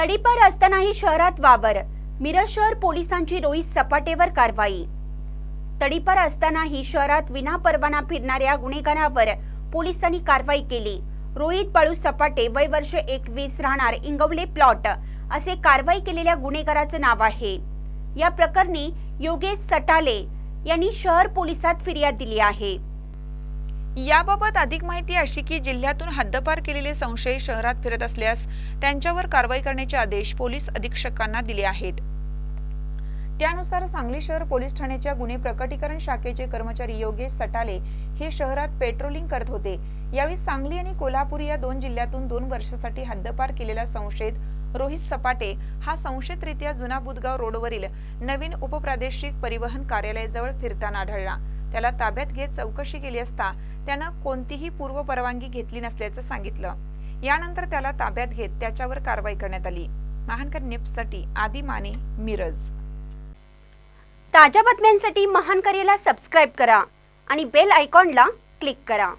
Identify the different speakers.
Speaker 1: तडीपार असतानाही शहरात वावर. मिरज शहर पोलिसांची रोहित सपाटेवर कारवाई. तडीपार असतानाही शहरात विनापरवाना फिरणाऱ्या गुन्हेगारावर पोलिसांनी कारवाई केली. रोहित बाळू सपाटे वय वर्ष एकवीस राहणार इंगवले प्लॉट असे कारवाई केलेल्या गुन्हेगाराचं नाव आहे. या प्रकरणी योगेश सटाले यांनी शहर पोलिसात फिर्याद दिली आहे.
Speaker 2: याबाबत अधिक माहिती अशी की जिल्ह्यातून हद्दपार केलेले संशयी शहरात फिरत असल्यास त्यांच्यावर कारवाई करण्याचे आदेश पोलीस अधीक्षकांना दिले आहेत. त्यानुसार सांगली शहर पोलीस ठाण्याच्या गुन्हे प्रकटीकरण शाखेचे कर्मचारी योगेश सटाले हे शहरात पेट्रोलिंग करत होते. यावेळी सांगली आणि कोल्हापूर या दोन जिल्ह्यातून दोन वर्षासाठी हद्दपार केलेला संशयित रोहित सपाटे हा संशयितरित्या जुना बुदगाव रोडवरील नवीन उपप्रादेशिक परिवहन कार्यालयाजवळ फिरताना आढळला. त्याला ताब्यात घेत चौकशी केली असता त्यानं कोणतीही पूर्व परवानगी घेतली नसल्याचं सांगितलं. यानंतर त्याला ताब्यात घेत त्याच्यावर कारवाई करण्यात आली. महानकर निप्ससाठी आदी माने मिरज.
Speaker 1: ताज्या बातम्यांसाठी महान करेला सबस्क्राईब करा आणि बेल आयकॉनला क्लिक करा.